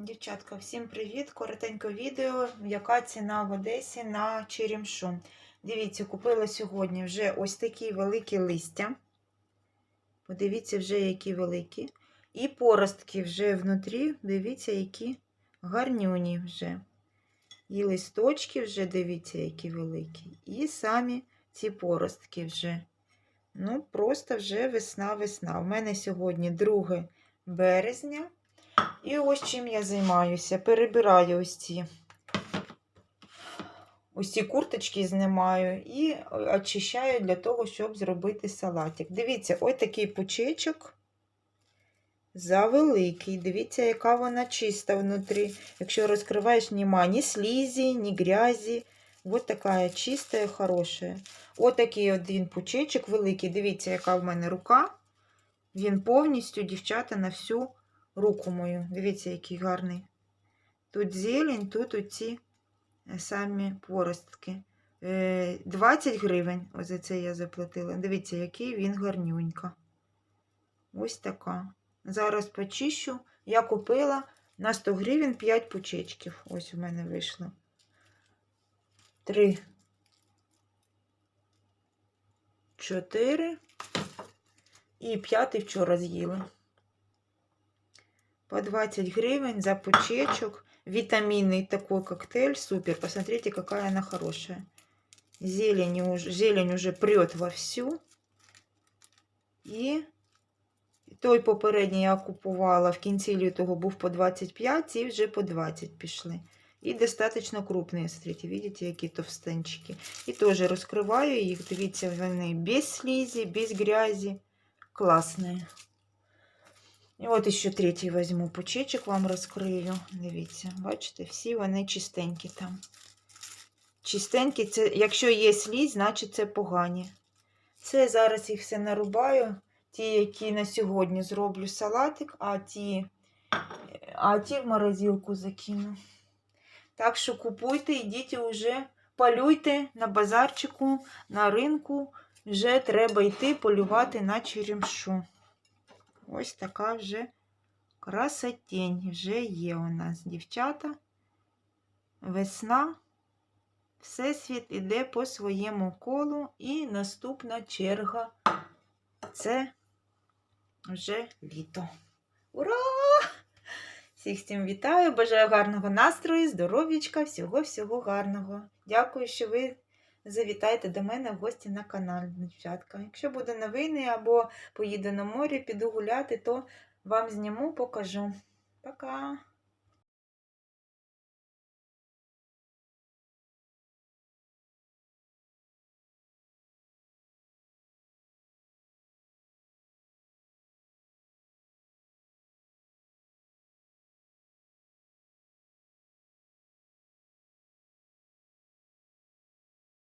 Дівчатка, всім привіт! Коротеньке відео, яка ціна в Одесі на черемшу. Дивіться, купила сьогодні вже ось такі великі листя. Подивіться, вже які великі. І поростки вже внутрі, дивіться, які гарнюні вже. І листочки вже, дивіться, які великі. І самі ці поростки вже. Ну, просто вже весна-весна. У мене сьогодні 2 березня. І ось чим я займаюся. Перебираю ось ці ось ці курточки знімаю і очищаю для того, щоб зробити салатик. Дивіться, ось такий пучечок завеликий. Дивіться, яка вона чиста внутрі. Якщо розкриваєш, нема ні слізі, ні грязі. Ось така чиста і хороша. Ось такий один пучечок великий. Дивіться, яка в мене рука. Він повністю, дівчата, на всю руку мою. Дивіться, який гарний. Тут зелень, тут оці самі поростки. Е, 20 гривень. Ось за це я заплатила. Дивіться, який він гарнюнька. Ось така. Зараз почищу. Я купила на 100 гривень 5 пучечків. Ось у мене вийшло. 3, 4 і п'ятий вчора з'їла. По 20 гривен за пучечек. Витаминный такой коктейль. Супер. Посмотрите, какая она хорошая. Зелень уже, зелень уже прет вовсю. І той попередній я купувала в кінці лютого був по 25, ці вже по 20 пішли. І достатньо крупні, смотрите, видите, які товстенчики. І теж розкриваю їх, дивіться, вони без слізі, без грязі. Класні. І от ще третій візьму пучечок, вам розкрию. Дивіться, бачите, всі вони чистенькі там. Чистенькі, це, якщо є слізь, значить це погані. Це зараз їх все нарубаю. Ті, які на сьогодні зроблю салатик, а ті, а ті в морозилку закину. Так що купуйте, йдіть уже, полюйте на базарчику, на ринку. Вже треба йти полювати на черемшу. Ось така вже красотень вже є у нас, дівчата. Весна. Всесвіт іде по своєму колу. І наступна черга це вже літо. Ура! Всіх цим вітаю! Бажаю гарного настрою, здоров'ячка, всього-всього гарного. Дякую, що ви завітаєте до мене в гості на канал, дівчатка. Якщо буде новини або поїду на море, піду гуляти, то вам зніму, покажу. Пока!